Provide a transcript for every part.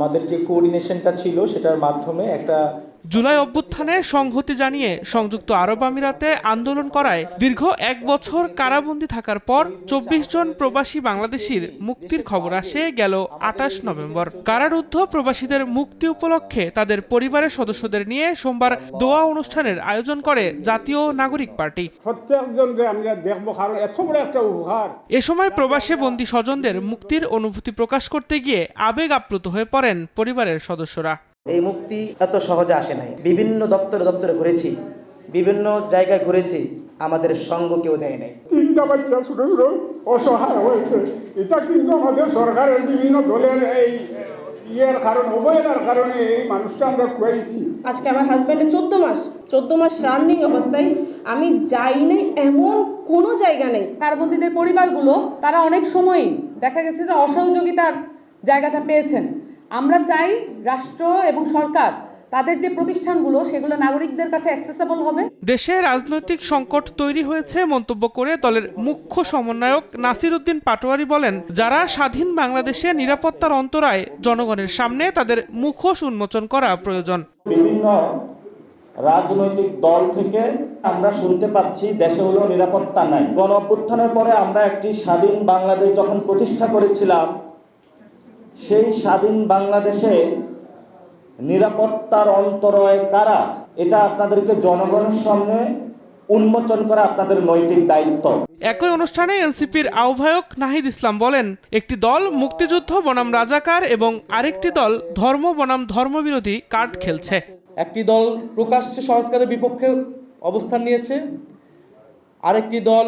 আমাদের যে কোঅর্ডিনেশনটা ছিল সেটার মাধ্যমে একটা জুলাই অভ্যুত্থানে সংহতি জানিয়ে সংযুক্ত আরব আমিরাতে আন্দোলন করায় দীর্ঘ এক বছর কারাবন্দী থাকার পর চব্বিশ জন প্রবাসী বাংলাদেশির মুক্তির খবর আসে গেল আঠাশ নভেম্বর। কারারুদ্ধ প্রবাসীদের মুক্তি উপলক্ষে তাদের পরিবারের সদস্যদের নিয়ে সোমবার দোয়া অনুষ্ঠানের আয়োজন করে জাতীয় নাগরিক পার্টি। প্রত্যেকজনকে আমরা দেখব কারণ এত বড় একটা উপহার। এ সময় প্রবাসে বন্দী স্বজনদের মুক্তির অনুভূতি প্রকাশ করতে গিয়ে আবেগ আপ্লুত হয়ে পড়েন পরিবারের সদস্যরা। এই মুক্তি এত সহজে আসে নাই। বিভিন্ন দপ্তরে দপ্তরে ঘুরেছি বিভিন্ন জায়গায় ঘুরেছি আমাদের সঙ্গ কেউ দেয় নাই। তিনটা বাচ্চা ছোট ছোট অসহায় হয়েছে। এটা কিন্তু আমাদের সরকারের বিভিন্ন দলের এই ইয়ের কারণ অবহেলার কারণে এই মানুষটা আমরা খুয়াইছি আজকে আমার হাজব্যান্ডের চোদ্দ মাস চোদ্দ মাস রানিং অবস্থায়। আমি যাই নাই এমন কোনো জায়গা নেই। কারাবন্দীদের পরিবারগুলো তারা অনেক সময়ই দেখা গেছে যে অসহযোগিতার জায়গাটা পেয়েছেন। আমরা চাই রাষ্ট্র এবং সরকার তাদের যে প্রতিষ্ঠানগুলো সেগুলো নাগরিকদের কাছে অ্যাক্সেসেবল হবে। দেশে রাজনৈতিক সংকট তৈরি হয়েছে মন্তব্য করে দলের মুখ্য সমন্বয়ক নাসির উদ্দিন পাটোয়ারি বলেন যারা স্বাধীন বাংলাদেশে নিরাপত্তার অন্তরায় জনগণের সামনে তাদের মুখোশ উন্মোচন করা প্রয়োজন। বিভিন্ন রাজনৈতিক দল থেকে আমরা শুনতে পাচ্ছি দেশে হলেও নিরাপত্তা নাই। গণ অভ্যুত্থানের পরে আমরা একটি স্বাধীন বাংলাদেশ যখন প্রতিষ্ঠা করেছিলাম সেই স্বাধীন বাংলাদেশে নিরাপত্তার অন্তরয় কারা? এটা আপনাদেরকে জনগণের সামনে উন্মোচন করা আপনাদের নৈতিক দায়িত্ব। একই অনুষ্ঠানে এনসিপির আহ্বায়ক নাহিদ ইসলাম বলেন একটি দল মুক্তিযুদ্ধ বনাম রাজাকার এবং আরেকটি দল ধর্ম বনাম ধর্মবিরোধী কার্ড খেলছে। একটি দল প্রকাশ্যে সংস্কারের বিপক্ষে অবস্থান নিয়েছে। আরেকটি দল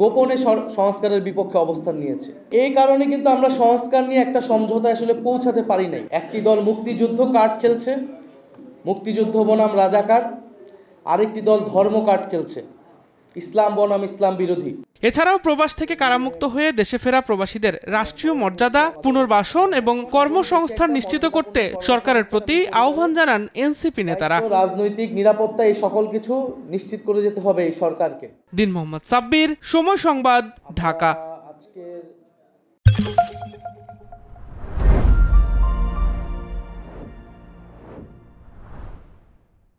গোপনে সংস্কারের বিপক্ষে অবস্থান নিয়েছে। এই কারণে কিন্তু আমরা সংস্কার নিয়ে একটা সমঝোতা আসলে পৌঁছাতে পারি নাই। একটি দল মুক্তিযুদ্ধ কার্ড খেলছে, মুক্তিযুদ্ধ বনাম রাজাকার, আরেকটি দল ধর্ম কার্ড খেলছে। ইসলাম বনাম ইসলাম বিরোধী। এছাড়াও প্রবাস থেকে কারামুক্ত হয়ে দেশে ফেরা প্রবাসীদের রাষ্ট্রীয় মর্যাদা পুনর্বাসন এবং কর্মসংস্থান নিশ্চিত করতে সরকারের প্রতি আহ্বান জানান এনসিপি নেতারা। রাজনৈতিক নিরাপত্তা এই সকল কিছু নিশ্চিত করে যেতে হবে এই সরকারকে। দিন মোহাম্মদ সাব্বির সময় সংবাদ ঢাকা।